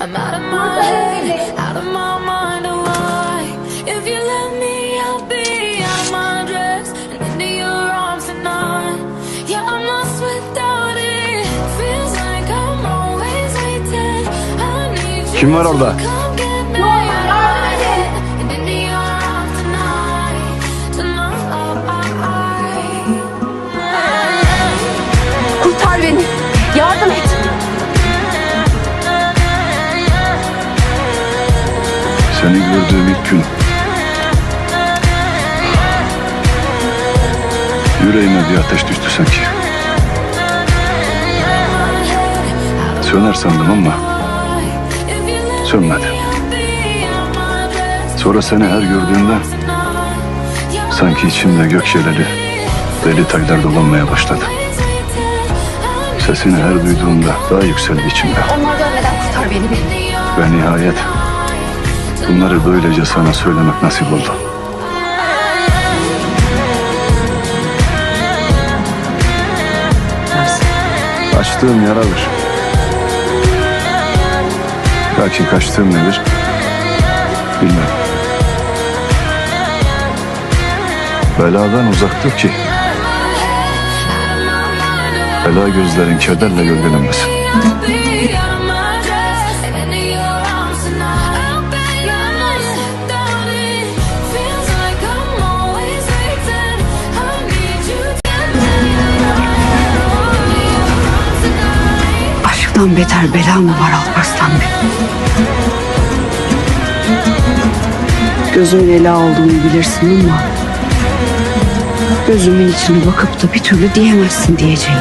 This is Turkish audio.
I'm out of my head, out of my mind. oh, Why? If you let me, I'll be out my dress and into your arms tonight. Yeah, I'm lost without it. Feels like I'm always waiting. I need you Kim var orada? Tonight. Kurtar beni. Yardım et. Seni gördüğüm ilk gün yüreğime bir ateş düştü sanki. Söner sandım ama sönmedi. Sonra seni her gördüğümde sanki içimde gök şelali deli taylar dolanmaya başladı. Sesini her duyduğumda daha yükseldi içimde. Onlar dönmeden kurtar beni. Ve nihayet bunları böylece sana söylemek nasip oldu. Açtığım yaradır. Lakin kaçtığım nedir? Bilmem. Beladan uzaktır ki bela gözlerin kederle gölgelenmesin. Aşktan beter bela mı var Alparslan Bey? Gözümün ela olduğunu bilirsin ama gözümün içine bakıp da bir türlü diyemezsin diyeceğim.